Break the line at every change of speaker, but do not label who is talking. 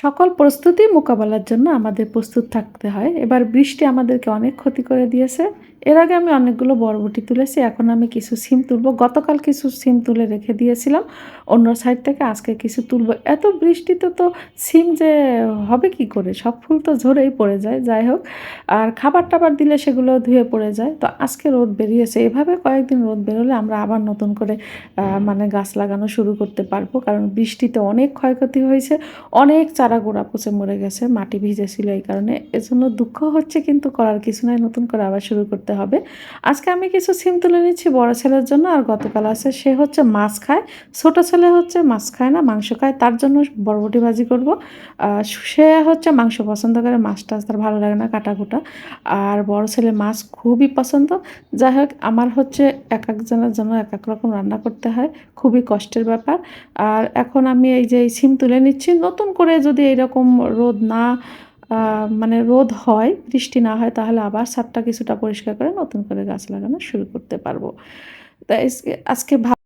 সকল প্রস্তুতি মোকাবেলার জন্য আমাদের প্রস্তুত থাকতে হয়। এবার বৃষ্টি আমাদেরকে অনেক ক্ষতি করে দিয়েছে। এর আগে আমি অনেকগুলো বরবটি তুলেছি, এখন আমি কিছু সিম তুলবো। গতকাল কিছু সিম তুলে রেখে দিয়েছিলাম, অন্য সাইড থেকে আজকে কিছু তুলবো। এত বৃষ্টিতে তো সিম যে হবে কি করে? সব ফুল তো ঝরেই পড়ে যায়, যাই হোক। আর খাবার টাবার দিলে সেগুলো ধুয়ে পড়ে যায়। তো আজকে রোদ বেরিয়েছে। এভাবে কয়েকদিন রোদ বেরোলে আমরা আবার নতুন করে মানে গাছ লাগানো শুরু করতে পারব। কারণ বৃষ্টিতে অনেক ক্ষয়ক্ষতি হয়েছে, অনেক চারা গোড়া পচে মরে গেছে, মাটি ভিজেছিল এই কারণে। এজন্য দুঃখ হচ্ছে, কিন্তু করার কিছু নাই। নতুন করে আবার শুরু করতে হবে। আজকে আমি কিছু সিম তুলে নিচ্ছি বড় ছেলের জন্য আর গতকাল আছে সে হচ্ছে মাছ খায়। ছোট ছেলে হচ্ছে মাছ খায় না, মাংস খায়, তার জন্য বরবটি ভাজি করব। সে হচ্ছে মাংস পছন্দ করে মাছ টাছ তার ভালো লাগে না কাটা কুটা আর বড় ছেলে মাছ খুবই পছন্দ। যাই হোক, আমার হচ্ছে এক একজনের জন্য এক এক রকম রান্না করতে হয়, খুবই কষ্টের ব্যাপার। আর এখন আমি এই যে সিম তুলে নিচ্ছি, নতুন করে যদি এইরকম রোদ না মানে রোদ হয়, বৃষ্টি না হয়, তাহলে আবার ছাদটা কিছুটা পরিষ্কার করে নতুন করে গাছ লাগানো শুরু করতে পারব। তাই আজকে- আজকে